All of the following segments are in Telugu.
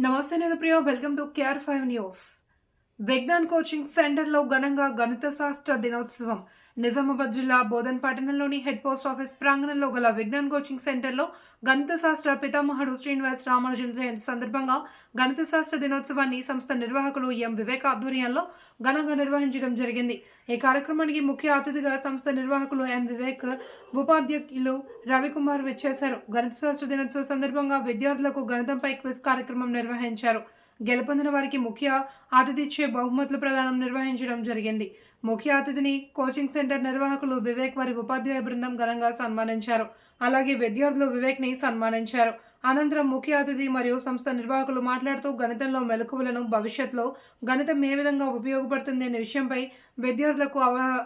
నమస్తే నేను Priya welcome to KR five news. Vignan coaching సెంటర్లో ఘనంగా గణిత శాస్త్ర దినోత్సవం. నిజామాబాద్ జిల్లా బోధన్ పట్టణంలోని హెడ్ పోస్ట్ ఆఫీస్ ప్రాంగణంలో గల విజ్ఞాన్ కోచింగ్ సెంటర్లో గణిత శాస్త్ర పితామహుడు శ్రీనివాస్ రామానుజన్ జయంతి సందర్భంగా గణిత శాస్త్ర దినోత్సవాన్ని సంస్థ నిర్వాహకులు ఎం వివేక్ ఆధ్వర్యంలో ఘనంగా నిర్వహించడం జరిగింది. ఈ కార్యక్రమానికి ముఖ్య అతిథిగా సంస్థ నిర్వాహకులు ఎం వివేక్ ఉపాధ్యక్షులు రవికుమార్ విచ్చేశారు. గణిత శాస్త్ర దినోత్సవ సందర్భంగా విద్యార్థులకు గణితంపై క్విజ్ కార్యక్రమం నిర్వహించారు. గెలుపొందిన వారికి ముఖ్య అతిథి ఇచ్చే బహుమతుల ప్రదానం నిర్వహించడం జరిగింది. ముఖ్య అతిథిని కోచింగ్ సెంటర్ నిర్వాహకులు వివేక్ వారి ఉపాధ్యాయ బృందం ఘనంగా సన్మానించారు. అలాగే విద్యార్థులు వివేక్ని సన్మానించారు. అనంతరం ముఖ్య అతిథి మరియు సంస్థ నిర్వాహకులు మాట్లాడుతూ గణితంలో మెలకువలను భవిష్యత్తులో గణితం ఏ విధంగా ఉపయోగపడుతుంది అనే విషయంపై విద్యార్థులకు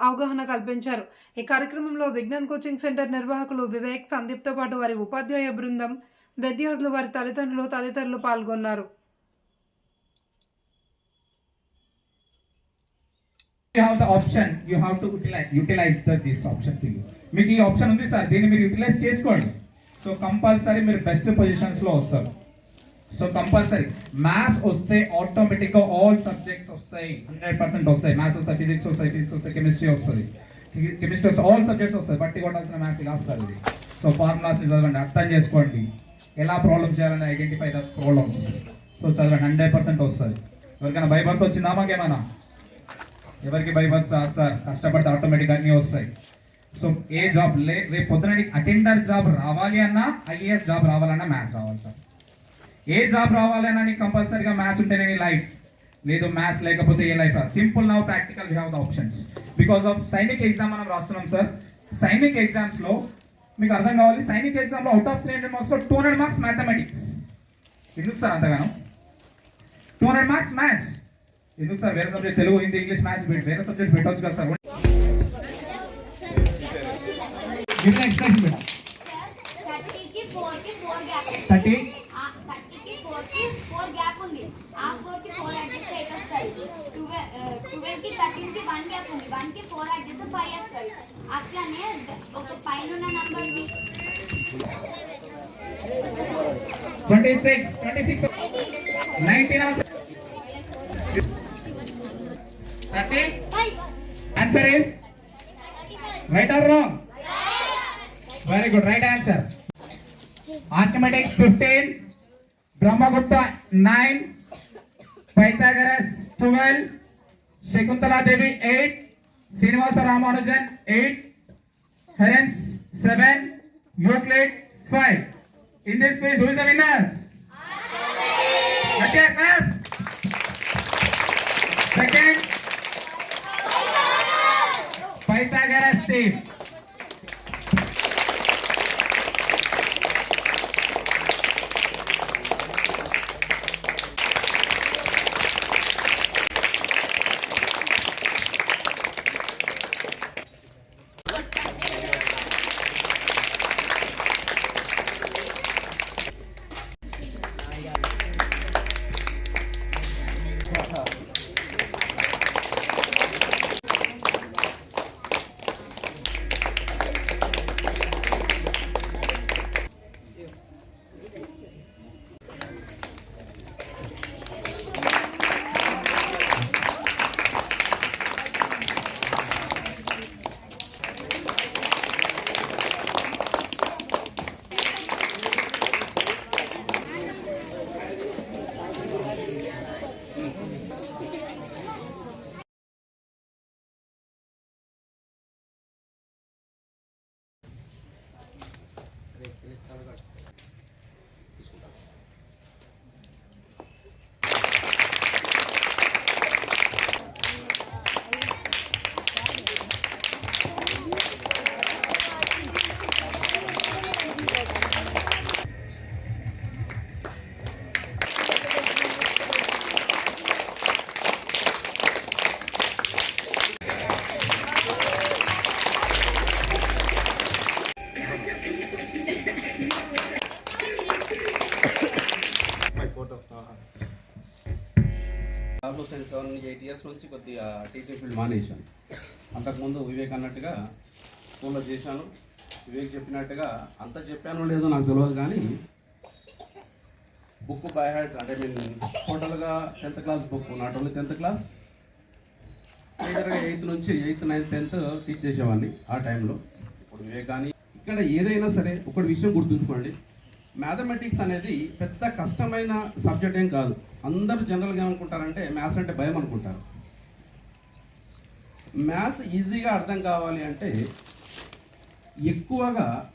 అవగాహన కల్పించారు. ఈ కార్యక్రమంలో విజ్ఞాన్ కోచింగ్ సెంటర్ నిర్వాహకులు వివేక్ సందీప్తో పాటు వారి ఉపాధ్యాయ బృందం విద్యార్థులు వారి తల్లిదండ్రులు తదితరులు పాల్గొన్నారు. You have the option you have to utilize the this option to you మీకు ఈ ఆప్షన్ ఉంది సార్. దీన్ని మీరు యూటిలైజ్ చేసుకోండి. సో కంపల్సరీ మీరు బెస్ట్ పొజిషన్స్లో వస్తారు. సో కంపల్సరీ మ్యాథ్స్ వస్తే ఆటోమేటిక్గా ఆల్ సబ్జెక్ట్స్ వస్తాయి. హండ్రెడ్ పర్సెంట్ వస్తాయి. మ్యాథ్స్ వస్తాయి ఫిజిక్స్ వస్తాయి ఫిజిక్స్ వస్తాయి కెమిస్ట్రీ వస్తుంది. కెమిస్ట్రీ వస్తాయి ఆల్ సబ్జెక్ట్స్ వస్తాయి. బట్టి కొట్టాల్సిన మ్యాథ్స్ ఇలా వస్తారు ఇది సో ఫార్ములాస్ చదవండి. అర్థం చేసుకోండి. ఎలా ప్రాబ్లమ్ చేయాలని ఐడెంటిఫై ద ప్రాబ్లమ్స్ సో చదవండి. హండ్రెడ్ పర్సెంట్ వస్తుంది. ఎవరికైనా భయపడుతూ వచ్చిందా మాకేమైనా? ఎవరికి భయపడతా సార్ కష్టపడితే ఆటోమేటిక్ అన్నీ వస్తాయి. సో ఏ జాబ్ లే రేపు పొద్దున అటెండర్ జాబ్ రావాలి అన్నా ఐఏఎస్ జాబ్ రావాలన్నా మ్యాథ్స్ రావాలి సార్. ఏ జాబ్ రావాలన్నా నీకు కంపల్సరీగా మ్యాథ్స్ ఉంటేనే నీ లైఫ్ లేదు మ్యాథ్స్ లేకపోతే ఏ life simple now practical we have the options because of Sainik exam మనం రాస్తున్నాం సార్. సైనిక్ ఎగ్జామ్స్లో మీకు అర్థం కావాలి సైనిక్ ఎగ్జామ్లో అవుట్ ఆఫ్ త్రీ హండ్రెడ్ మార్క్స్లో టూ హండ్రెడ్ మార్క్స్ మ్యాథమెటిక్స్ ఎందుకు సార్ అంతగానో? టూ హండ్రెడ్ మార్క్స్ మ్యాథ్స్ ఎందుకు సార్? వేరే subject Telugu Hindi English maths వేరే సబ్జెక్ట్ పెట్టవచ్చు కదా సార్? ఎక్స్ప్రెషన్ మేడం థర్టీ అట్లానే ఒక పైన number twenty six twenty six nineteen is right or wrong very good right answer arithmetics fifteen Brahmagupta nine Pythagoras twelve Shakuntala Devi eight Srinivasa Ramanujan eight Heron's seven Euclid five in this please who is the winners Okay, team. నేను సెవెన్ ఎయిట్ ఇయర్స్ నుంచి కొద్దిగా టీచింగ్ ఫీల్డ్ మానేశాను. అంతకుముందు వివేక్ అన్నట్టుగా స్కూల్లో చేశాను. వివేక్ చెప్పినట్టుగా అంత చెప్పానో లేదో నాకు తెలియదు కానీ బుక్ బై హ్యాడ్ అంటే మీన్ టోటల్గా tenth class book not only tenth class మేజర్గా ఎయిత్ నుంచి ఎయిత్ నైన్త్ టెన్త్ టీచ్ చేసేవాడిని ఆ టైంలో. ఇప్పుడు వివేక్ కానీ ఇక్కడ ఏదైనా సరే ఒకటి విషయం గుర్తుంచుకోండి. మ్యాథమెటిక్స్ అనేది పెద్ద కష్టమైన సబ్జెక్ట్ ఏం కాదు. అందరూ జనరల్గా ఏమనుకుంటారంటే మ్యాథ్స్ అంటే భయం అనుకుంటారు. మ్యాథ్స్ ఈజీగా అర్థం కావాలి అంటే ఎక్కువగా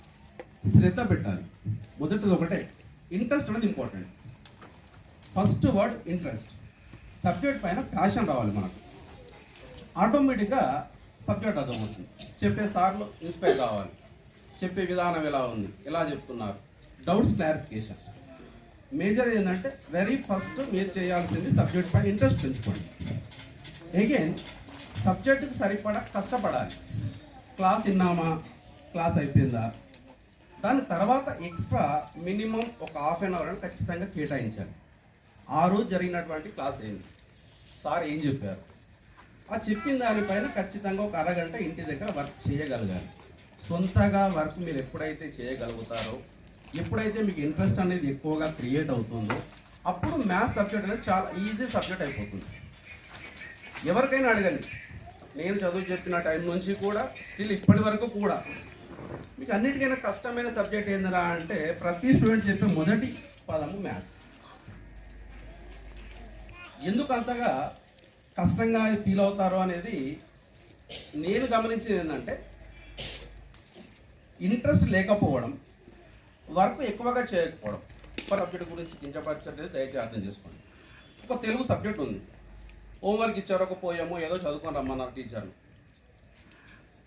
శ్రద్ధ పెట్టాలి. మొదటిది ఒకటే. ఇంట్రెస్ట్ అనేది important first word interest subject పైన ప్యాషన్ రావాలి మనకు. ఆటోమేటిక్గా సబ్జెక్ట్ అర్థమవుతుంది. చెప్పే సార్లు ఇన్స్పైర్ కావాలి. చెప్పే విధానం ఎలా ఉంది? ఎలా చెప్తున్నారు? డౌట్స్ క్లారిఫికేషన్ మేజర్ ఏంటంటే వెరీ ఫస్ట్ మీరు చేయాల్సింది సబ్జెక్ట్ పైన ఇంట్రెస్ట్ పెంచుకోండి. అగైన్ సబ్జెక్టుకి సరిపడా కష్టపడాలి. క్లాస్ విన్నామా? క్లాస్ అయిపోయిందా? దాని తర్వాత ఎక్స్ట్రా మినిమం ఒక హాఫ్ అన్ అవర్ అని ఖచ్చితంగా కేటాయించాలి. ఆ రోజు జరిగినటువంటి క్లాస్ ఏంటి? సార్ ఏం చెప్పారు? ఆ చెప్పిన దానిపైన ఖచ్చితంగా ఒక అరగంట ఇంటి దగ్గర వర్క్ చేయగలగాలి. సొంతగా వర్క్ మీరు ఎప్పుడైతే చేయగలుగుతారో ఎప్పుడైతే మీకు ఇంట్రెస్ట్ అనేది ఎక్కువగా క్రియేట్ అవుతుందో అప్పుడు మ్యాథ్స్ సబ్జెక్ట్ అనేది చాలా ఈజీ సబ్జెక్ట్ అయిపోతుంది. ఎవరికైనా అడగండి. నేను చదువు చెప్పిన టైం నుంచి కూడా స్టిల్ ఇప్పటి వరకు కూడా మీకు అన్నిటికైనా కష్టమైన సబ్జెక్ట్ ఏందిరా అంటే ప్రతి స్టూడెంట్ చెప్పే మొదటి పదము మ్యాథ్స్ ఎందుకు అంతగా కష్టంగా ఫీల్ అవుతారో అనేది నేను గమనించింది ఏంటంటే ఇంట్రెస్ట్ లేకపోవడం వర్క్ ఎక్కువగా చేయకపోవడం. సబ్జెక్ట్ గురించి కించపరచలేదు దయచేసి అర్థం చేసుకోండి. ఒక తెలుగు సబ్జెక్ట్ ఉంది. హోంవర్క్ ఇచ్చారు ఒక పోయాము ఏదో చదువుకొని రమ్మన్నారు టీచర్లు.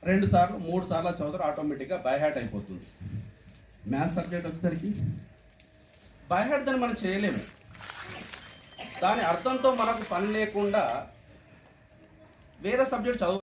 రెండు సార్లు మూడు సార్లు చదువుతారు ఆటోమేటిక్గా బైహ్యాట్ అయిపోతుంది. మ్యాథ్స్ సబ్జెక్ట్ వచ్చేసరికి బై దాన్ని మనం చేయలేము. దాని అర్థంతో మనకు పని లేకుండా వేరే సబ్జెక్ట్ చదువు